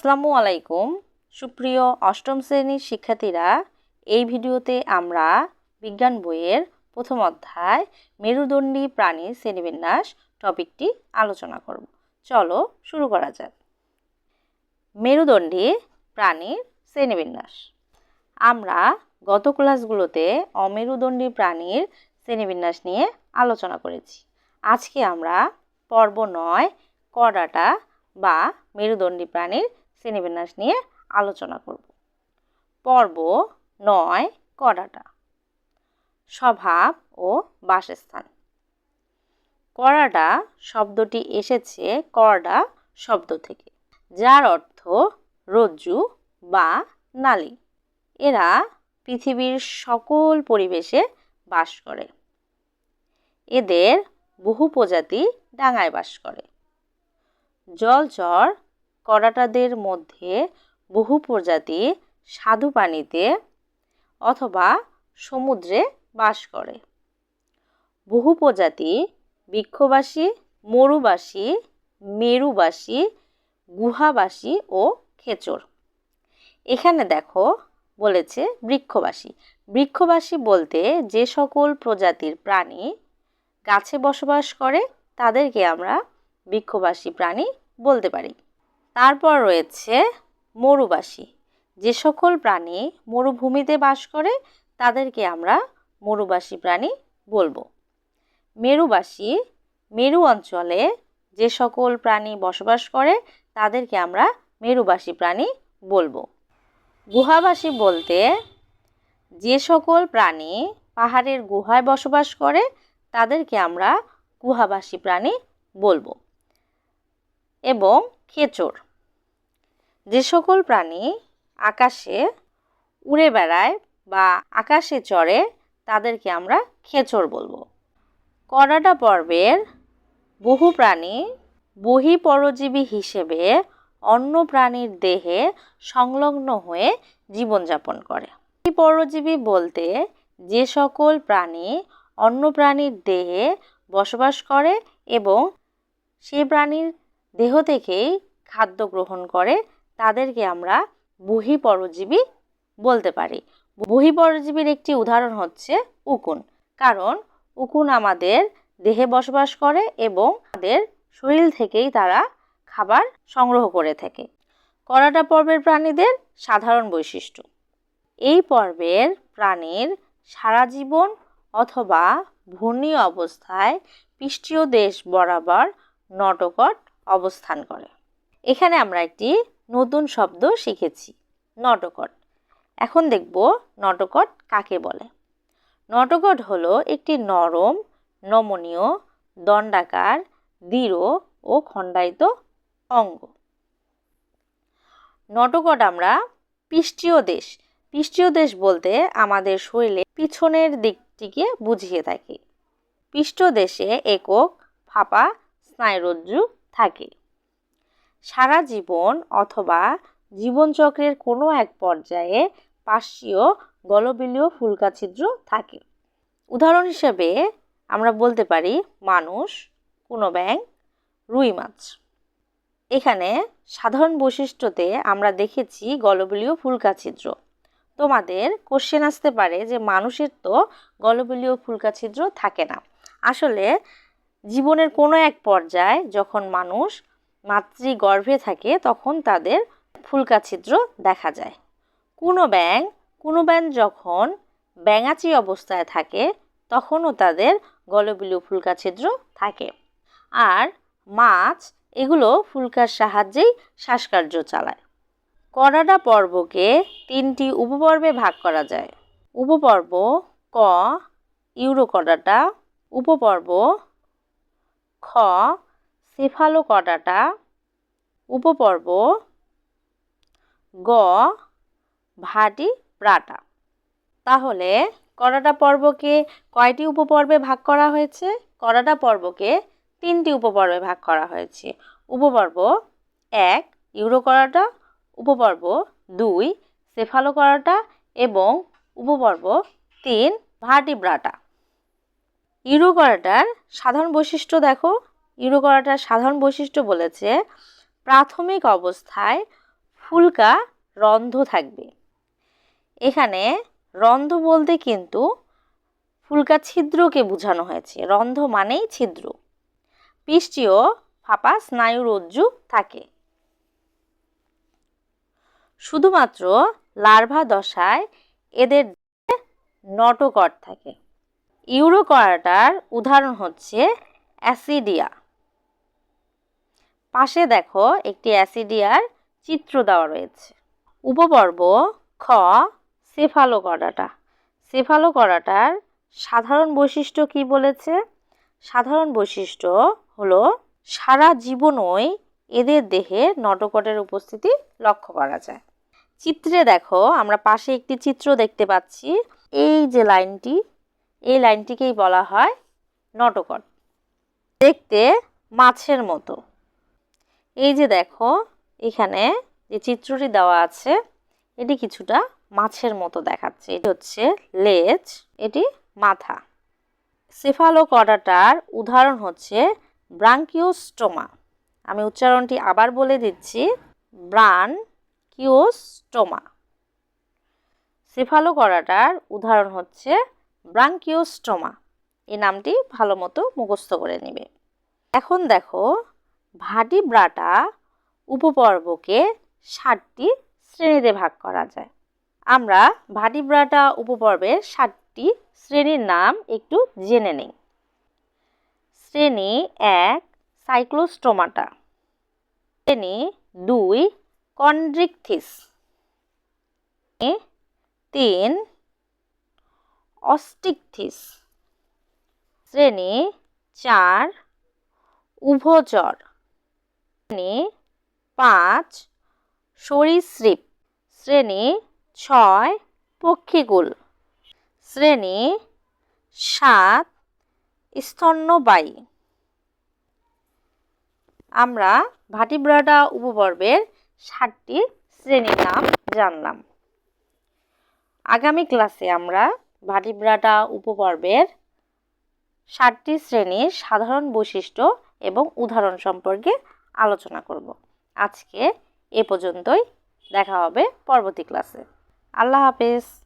আসসালামু আলাইকুম সুপ্রিয় অষ্টম শ্রেণির শিক্ষার্থীরা, এই ভিডিওতে আমরা বিজ্ঞান বইয়ের প্রথম অধ্যায় মেরুদণ্ডী প্রাণীর শ্রেণীবিন্যাস টপিকটি আলোচনা করব। চলো শুরু করা যাক। মেরুদণ্ডী প্রাণীর শ্রেণীবিন্যাস। আমরা গত ক্লাসগুলোতে অমেরুদণ্ডী প্রাণীর শ্রেণীবিন্যাস নিয়ে আলোচনা করেছি। আজকে আমরা পর্ব নয়, কডাটা বা মেরুদণ্ডী প্রাণীর শ্রেণীবিন্যাস নিয়ে আলোচনা করব। পর্ব নয় কডাটা স্বভাব ও বাসস্থান। করাডা শব্দটি এসেছে করডা শব্দ থেকে, যার অর্থ রজ্জু বা নালী। এরা পৃথিবীর সকল পরিবেশে বাস করে। এদের বহু প্রজাতি ডাঙায় বাস করে। জলচর করাটাদের মধ্যে বহু প্রজাতি স্বাদু পানিতে অথবা সমুদ্রে বাস করে। বহু প্রজাতি বৃক্ষবাসী, মরুবাসী, মেরুবাসী, গুহাবাসী ও খেচর। এখানে দেখো বলেছে বৃক্ষবাসী। বৃক্ষবাসী বলতে যে সকল প্রজাতির প্রাণী গাছে বসবাস করে, তাদেরকে আমরা বৃক্ষবাসী প্রাণী বলতে পারি। তারপর রয়েছে মরুবাসী। যে সকল প্রাণী মরুভূমিতে বাস করে, তাদেরকে আমরা মরুবাসী প্রাণী বলব। মেরুবাসী, মেরু অঞ্চলে যে সকল প্রাণী বসবাস করে, তাদেরকে আমরা মেরুবাসী প্রাণী বলব। গুহাবাসী বলতে যে সকল প্রাণী পাহাড়ের গুহায় বসবাস করে, তাদেরকে আমরা গুহাবাসী প্রাণী বলব। এবং খেচর যে সকল প্রাণী আকাশে উড়ে বেড়ায় বা আকাশে চড়ে, তাদেরকে আমরা খেচর বলব। করাডা পর্বের বহু প্রাণী বহিপরজীবী হিসেবে অন্য প্রাণীর দেহে সংলগ্ন হয়ে জীবনযাপন করে। পরজীবী বলতে যে সকল প্রাণী অন্য প্রাণীর দেহে বসবাস করে এবং সে প্রাণীর দেহ থেকেই খাদ্য গ্রহণ করে, তাদেরকে আমরা বহিপরজীবী বলতে পারি। বহিপরজীবীর একটি উদাহরণ হচ্ছে উকুন। কারণ উকুন আমাদের দেহে বসবাস করে এবং তাদের শরীর থেকেই তারা খাবার সংগ্রহ করে থাকে। করাটা পর্বের প্রাণীদের সাধারণ বৈশিষ্ট্য। এই পর্বের প্রাণীর সারা জীবন অথবা ভূমি অবস্থায় পৃষ্ঠীয় দেশ বরাবর নটকট অবস্থান করে। এখানে আমরা একটি নতুন শব্দ শিখেছি, নটকট। এখন দেখব নটকট কাকে বলে। নটকট হলো একটি নরম, নমনীয়, দণ্ডাকার, দৃঢ় ও খণ্ডায়িত অঙ্গ। নটকট আমরা পৃষ্ঠীয় দেশ। পৃষ্ঠীয় দেশ বলতে আমাদের শরীরে পিছনের দিকটিকে বুঝিয়ে থাকি। পৃষ্ঠদেশে একক ফাঁপা স্নায়ুরজ্জু থাকে। সারা জীবন অথবা জীবনচক্রের কোনো এক পর্যায়ে পার্শ্বীয় গলবিলীয় ফুলকা ছিদ্র থাকে। উদাহরণ হিসেবে আমরা বলতে পারি মানুষ কোনো ব্যাং রুই মাছ। এখানে সাধারণ বৈশিষ্ট্যতে আমরা দেখেছি গলবিলীয় ফুলকা ছিদ্র তোমাদের কোশ্চেন আসতে পারে যে মানুষের তো গলবিলীয় ফুলকা ছিদ্র থাকে না। আসলে জীবনের কোনো এক পর্যায়ে যখন মানুষ মাতৃগর্ভে থাকে, তখন তাদের ফুলকা ছিদ্র দেখা যায়। কোনো ব্যাং কোনো ব্যাং যখন ব্যাঙাচি অবস্থায় থাকে, তখনও তাদের গলবিলীয় ফুলকা ছিদ্র থাকে। আর মাছ, এগুলো ফুলকার সাহায্যেই শ্বাসকার্য চালায়। করাডা পর্বকে তিনটি উপপর্বে ভাগ করা যায়। উপপর্ব ক ইউরো ইউরোকডাটা উপপর্ব খ সেফালোকডাটা উপপর্ব, গ, ভাটি প্রাটা। তাহলে করাটা পর্বকে কয়টি উপপর্বে ভাগ করা হয়েছে? করাটা পর্বকে তিনটি উপপর্বে ভাগ করা হয়েছে। উপপর্ব এক ইউরো করাটা উপপর্ব দুই সেফালো করাটা এবং উপপর্ব তিন ভার্টিব্রাটা ইউরো করাটার সাধারণ বৈশিষ্ট্য দেখো। ইউরো করাটার সাধারণ বৈশিষ্ট্য বলেছে, প্রাথমিক অবস্থায় ফুলকা রন্ধ থাকবে। এখানে রন্ধ বলতে কিন্তু ফুলকা ছিদ্রকে বোঝানো হয়েছে। রন্ধ মানেই ছিদ্র। পৃষ্ঠীয় ফাঁপা স্নায়ুরজ্জু থাকে। শুধুমাত্র লার্ভা দশায় এদের নটোকট থাকে। ইউরোকরাটার উদাহরণ হচ্ছে অ্যাসিডিয়া। পাশে দেখো একটি অ্যাসিডিয়ার চিত্র দেওয়া রয়েছে। উপপর্ব খ সেফালোকরাটা সেফালোকরাটার সাধারণ বৈশিষ্ট্য কি বলেছে? সাধারণ বৈশিষ্ট্য হলো সারা জীবনই এদের দেহে নটকটের উপস্থিতি লক্ষ্য করা যায়। চিত্রে দেখো আমরা পাশে একটি চিত্র দেখতে পাচ্ছি। এই যে লাইনটি এই লাইনটিকেই বলা হয় নটকট। দেখতে মাছের মতো। এই যে দেখো, এখানে যে চিত্রটি দেওয়া আছে, এটি কিছুটা মাছের মতো দেখাচ্ছে। এটি হচ্ছে লেজ, এটি মাথা। সেফালোকডাটার উদাহরণ হচ্ছে ব্রাঙ্কিওস্টোমা। আমি উচ্চারণটি আবার বলে দিচ্ছি ব্রান কিওস্টোমা সেফালোকডাটার উদাহরণ হচ্ছে ব্রাঙ্কিওস্টোমা এই নামটি ভালো মতো মুখস্থ করে নেবে। এখন দেখো, ভাটিব্রাটা উপপর্বকে ষাটটি শ্রেণীতে ভাগ করা যায়। আমরা ভাটিব্রাটা উপপর্বের ষাটটি শ্রেণির নাম একটু জেনে নিই। শ্রেণি এক সাইক্লোস্টোমাটা শ্রেণি দুই, কন্ড্রিকথিস। তিন অস্টিকথিস। শ্রেণি চার, উভচর। শ্রেণি পাঁচ, সরীসৃপ। শ্রেণি ছয়, পক্ষীকুল। শ্রেণি সাত, স্তন্যবায়ী। আমরা ভাটিব্রাডা উপপর্বের ষাটটি শ্রেণির নাম জানলাম। আগামী ক্লাসে আমরা ভাটিব্রাডা উপপর্বের ষাটটি শ্রেণির সাধারণ বৈশিষ্ট্য এবং উদাহরণ সম্পর্কে আলোচনা করব। আজকে এ পর্যন্তই। দেখা হবে পরবর্তী ক্লাসে। আল্লাহ হাফেজ।